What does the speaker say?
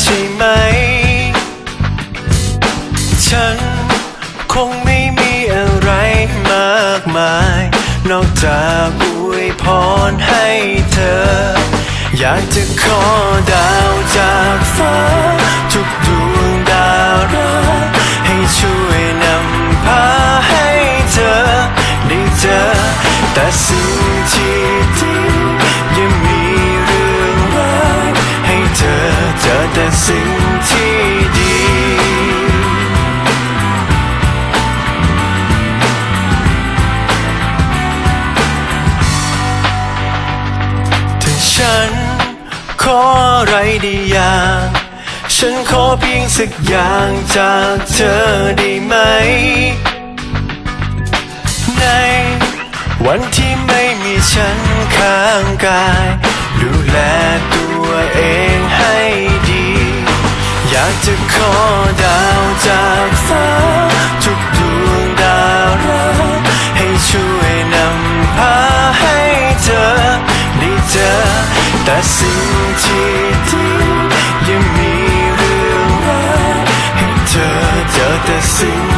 ใช่ไหม ฉันคงไม่มีอะไรมากมาย นอกจากอวยพรให้เธอ อยากจะขอดาวจากฟ้าทุกดวง สิ่งที่ดีถ้าฉันขออะไรได้อย่างฉันขอเพียงสักอย่างจากเธอได้ไหม ในวันที่ไม่มีฉันข้างกาย จะขอดาวจากฟ้า ทุกดวงดาวรักให้ช่วยนำพาให้เธอได้เจอแต่สิ่งที่ดียังมีเรื่องราให้เธอเจอแต่สิ่ง